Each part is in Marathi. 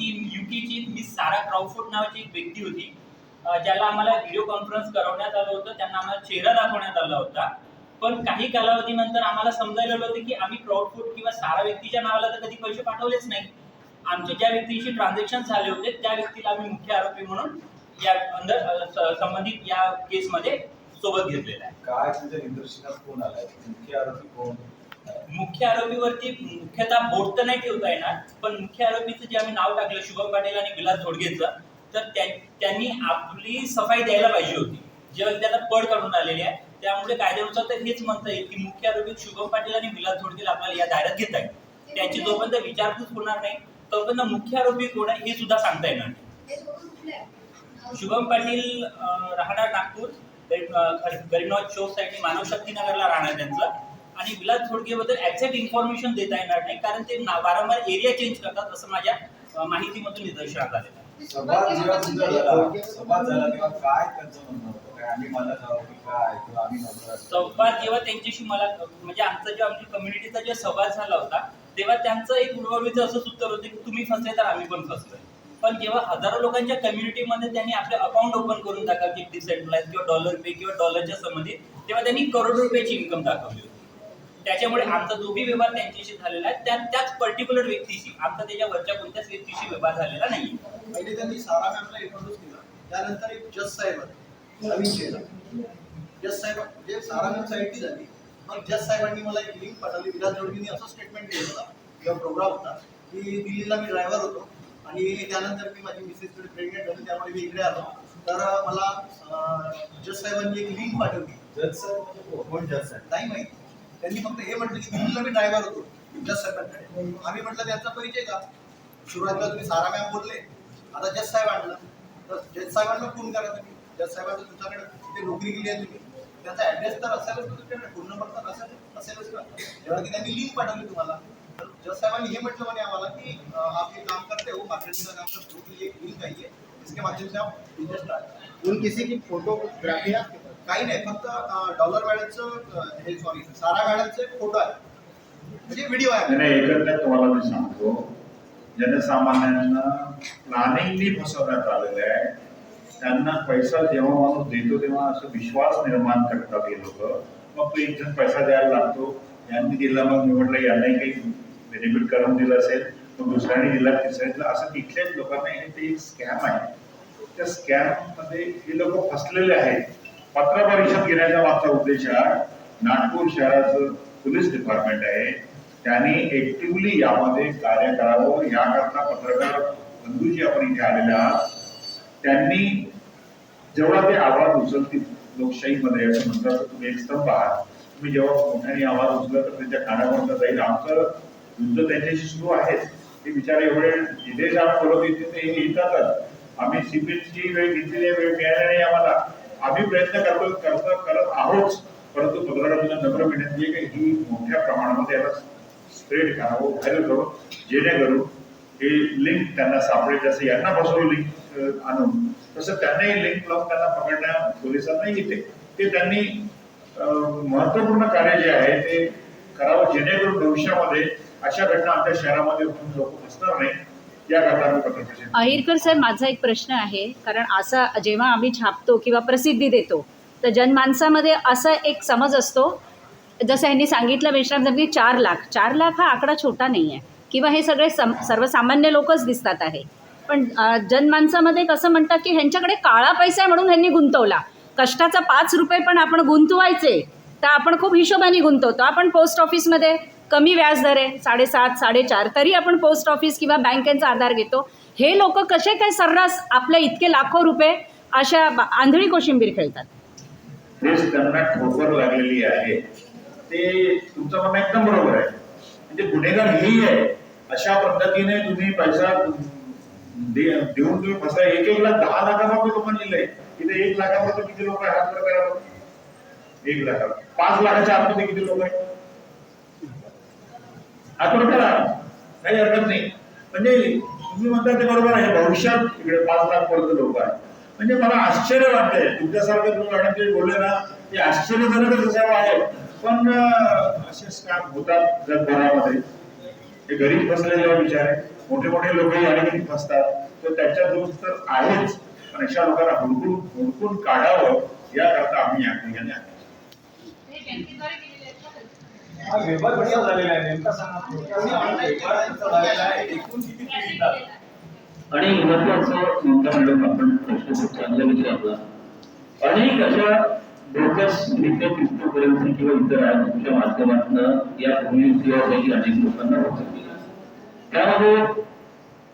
ती युकेची मिस सारा क्राउफोर्ड नावाची एक व्यक्ती होती. ज्याला आम्हाला व्हिडिओ कॉन्फरन्स करवण्यात आलं होतं त्यांना आम्हाला चेहरा दाखवण्यात आला होता. पण काही कालावधीनंतर आम्हाला समजायला आलं होतं की आम्ही क्राउडफूड किंवा सारा व्यक्तीच्या नावाला तर कधी पैसे पाठवलेच नाही. आमचे ज्या व्यक्तीशी ट्रान्झॅक्शन झाले होते त्या व्यक्तीला आम्ही मुख्य आरोपी म्हणून या अंदर संबंधित या केसमध्ये सोबत घेतलेला आहे. काय तुझ्या निदर्शनात कोण आलाय? मुख्य आरोपी कोण? मुख्य आरोपीवरती मुख्यतः बोट तर नाही ठेवता येणार पण मुख्य आरोपीचं जे आम्ही नाव टाकलं शुभम पाटील आणि विलास धोडगेचं तर त्या- त्यांनी आपली सफाई द्यायला पाहिजे होती. जेव्हा त्यांना पड काढून आलेली आहे त्यामुळे कायद्यानुसार तर हेच म्हणता येईल की मुख्य आरोपी शुभम पाटील आणि विलास धोडगेल आपल्याला या दायऱ्यात घेत आहेत त्यांची जोपर्यंत विचारपूस होणार नाही तोपर्यंत मुख्य आरोपी कोण आहे हे सुद्धा सांगता येणार नाही. शुभम पाटील राहणार नागपूर गरीबनाथ चौक साईडने मानव शक्तीनगरला राहणार त्यांचं. आणि विलास थोडकेबद्दल एक्झॅक्ट इन्फॉर्मेशन देता येणार नाही कारण ते वारंवार एरिया चेंज करतात असं माझ्या माहितीमधून निदर्शनात आलेलं संवाद जेव्हा? संवाद जेव्हा त्यांच्याशी मला म्हणजे आमचा जेव्हा आमची कम्युनिटीचा जेव्हा संवाद झाला होता तेव्हा त्यांचं एक उडवडीचं असंच उत्तर होतं की तुम्ही फसले तर आम्ही पण फसलोय. पण जेव्हा हजारो लोकांच्या कम्युनिटीमध्ये त्यांनी आपले अकाउंट ओपन करून टाकायचे डिसेंट्रलाइज किंवा डॉलर पे किंवा डॉलरच्या संबंधित तेव्हा त्यांनी करोडो रुपयाची इन्कम दाखवली होती. त्याच्यामुळे आमचा जो बी व्यवहार त्यांच्याशी झालेला आहे त्या त्याच पर्टिक्युलर व्यक्तीशी आमचा त्याच्या वरच्या कोणत्याच व्यक्तीशी व्यवहार झालेला नाही पहिले त्यांनी सारा मॅमला इंट्रोड्यूस केला. त्यानंतर एक जस साहेब नवीन चेहरा जस साहेब म्हणजे सारा मॅम साईडची झाली. मग जस साहेबांनी मला एक लिंक पाठवली. विराज जोडगीने असं स्टेटमेंट दिलं होता किंवा प्रोग्राम होता की दिल्लीला मी ड्रायव्हर होतो. आणि त्यानंतर मी माझी मिसेस थोडी प्रेग्नेंट झाली त्यामुळे मी इकडे आलो. तर मला जज साहेबांनी एक लिंक पाठवली. जज साहेब म्हणजे कोण? जज साहेब? नाही माहिती. त्यांनी फक्त हे म्हटलं की दिल्लीला मी ड्रायव्हर होतो जज साहेबांकडे. आम्ही म्हटलं त्यांचा परिचय का? सुरुवातीला तुम्ही सारा मॅम बोलले. आता जज साहेब आणलं. तर जज साहेबांना फोन करा तुम्ही. जज साहेबांचं तुमच्याकडे तिथे नोकरी केली आहे तुम्ही? त्याचा ऍड्रेस तर असेलच तुमच्याकडे. फोन नंबर तर असेल असेलच ना. तेव्हा की त्यांनी लिंक पाठवली तुम्हाला. जज साहेबांनी हे म्हटलं म्हणे आम्हाला की आप ये काम करते हो मार्केटिंग का काम करते हो तो ये एक लिंक आई है इसके माध्यम से आप बिजनेस स्टार्ट उन किसी की फोटोग्राफी काही नाही फक्त डॉलर मॅडमचं हे सॉरी सारा मॅडमचे फोटो आहे. म्हणजे व्हिडिओ आहे. नाही एकंदरीत तुम्हाला मी सांगतो जनसामान्यांना प्लॅनिंगली फसवण्यात आलेलं आहे. त्यांना पैसा जेव्हा माणूस देतो तेव्हा असं विश्वास निर्माण करतात हे लोक. मग तो एक जण पैसा द्यायला लागतो यांनी दिला मग मी म्हटलं यांनाही काही बेनिफिट करून दिलं असेल मग दुसऱ्याने दिला तिसऱ्याने दिला असं तिथल्याच लोकांना हे ते एक स्कॅम आहे. त्या स्कॅममध्ये हे लोक फसलेले आहेत. पत्र पत्रपरिषद घेण्याचा मागचा उद्देश हा नागपूर शहराचं पोलीस डिपार्टमेंट आहे. त्यांनी ऍक्टिव्हली यामध्ये कार्य करावं. याकरता पत्रकार बंधूजी आपण इथे आलेले आहात. त्यांनी जेवढा ते आवाज उचलतील लोकशाहीमध्ये असं म्हणतात तुम्ही एक स्तंभ आहात. तुम्ही जेव्हा मोठ्याने आवाज उचलला तर त्यांच्या कानापर्यंत जाईल आमचं युद्ध त्यांच्याशी सुरू आहेच ते बिचारे एवढे जिथे जाऊन बोलत येते ते येतातच आम्ही सीपीची वेळ घेतलेली वेळ मिळाली नाही आम्हाला. आम्ही प्रयत्न करतो करत करत आहोत. परंतु पत्रकारांना नम्र विनंती आहे की ही मोठ्या प्रमाणामध्ये याला स्प्रेड करावं व्हायरल करून जेणेकरून हे लिंक त्यांना सापडेल. जसं यांना फसवलं लिंक आणून तसं त्यांनाही लिंक लावून त्यांना पकडण्या पोलिसांना येते. ते त्यांनी अं, कार्य जे आहे ते करावं जेणेकरून भविष्यामध्ये अशा घटना आमच्या शहरामध्ये होऊन नाही. अहिरकर सर माझा एक प्रश्न आहे कारण असा जेव्हा आम्ही छापतो किंवा प्रसिद्धी देतो तर जनमानसामध्ये असा एक समज असतो जसं ह्यांनी सांगितलं विश्राम की चार लाख. चार लाख हा आकडा छोटा नाही आहे किंवा हे सगळे सम सर्वसामान्य लोकच दिसतात आहे. पण जनमानसामध्ये कसं म्हणतात की ह्यांच्याकडे काळा पैसा आहे म्हणून ह्यांनी गुंतवला. कष्टाचा पाच रुपये पण आपण गुंतवायचे तर आपण खूप हिशोबाने गुंतवतो. आपण पोस्ट ऑफिसमध्ये कमी व्याज दर आहे साडेसात साडेचार तरी आपण पोस्ट ऑफिस किंवा बँकेचा आधार घेतो. हे लोक कसे काय सर्रास आपले इतके लाखो रुपये अशा आंधळी कोशिंबीर खेळतात? तेच त्यांना ठोकर लागलेली आहे. ते तुमचं म्हणणं एकदम बरोबर आहे. म्हणजे गुन्हेगार हेही आहे. अशा पद्धतीने तुम्ही पैसा देऊन तुम्ही फसा एक एक लाख दहा लाखापर्यंत लोकांनी दिलंय तिथे एक लाखापर्यंत किती लोक आहेत? हात प्रकार एक लाख पाच लाखाच्या आतमध्ये किती लोक आहेत? हात करा. काही हरकत नाही. म्हणजे तुम्ही म्हणता ते बरोबर आहे. भविष्यात इकडे पाच लाख पर्यंत लोक आहेत. म्हणजे मला आश्चर्य वाटतंय. तुमच्यासारखं तुम्ही मॅडम ते बोलले ना ते आश्चर्यजनकच असावं आहे. पण असे स्कॅम होतात जगभरामध्ये. हे गरीब बसल्याचे विचार आहे मोठे मोठे लोकही आणि फसतात तर त्याच्या दोष तर आहेच. पण अशा लोकांना हुडकून हुडकून काढावं याकरता आम्ही या ठिकाणी आहे. पेपर व्यवहार कसा झालेला आहे नेमका सांगा एकूण किती आणि महत्वाचं मुद्दा मॅडम आपण प्रश्न खूप चांगला विचारला अनेक अशा बोगस रित्या क्रिप्टोकरन्सी किंवा इतर ऍपच्या माध्यमातून या भूमी उपयोगासाठी अनेक लोकांना होत त्यामध्ये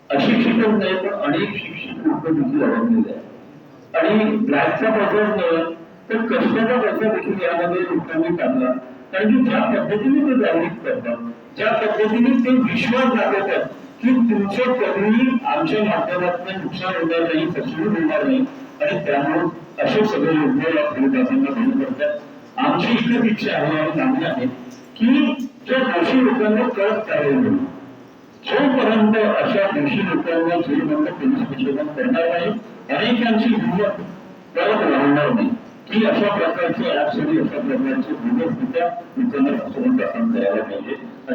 अशिक्षितच नाही पण अनेक शिक्षित लोक देखील अडकलेले आहेत. आणि ब्लॅकचा पैसाच नव्हे तर कष्टाचा पैसा देखील यामध्ये लोकांनी टाकला? कारण की ज्या पद्धतीने ते जागृत करतात ज्या पद्धतीने ते विश्वास दाखवतात की तुमचं कधीही आमच्या माध्यमातून नुकसान होणार नाही फसवणूक होणार नाही आणि त्यामुळे असे सगळे लोक या फलकासांना बळी करतात आमची एकच इच्छा आहे आणि मागणी आहे की त्या दोषी लोकांना कळत कारवाई होईल? जोपर्यंत अशा दोषी लोकांना जेलबंद पोलीस विचलन करणार नाही अनेकांची हिंमत परत वाढणार नाही. y la sua presenza era assolutamente sorprendente, divertita, intendeva assolutamente sentire la mente, la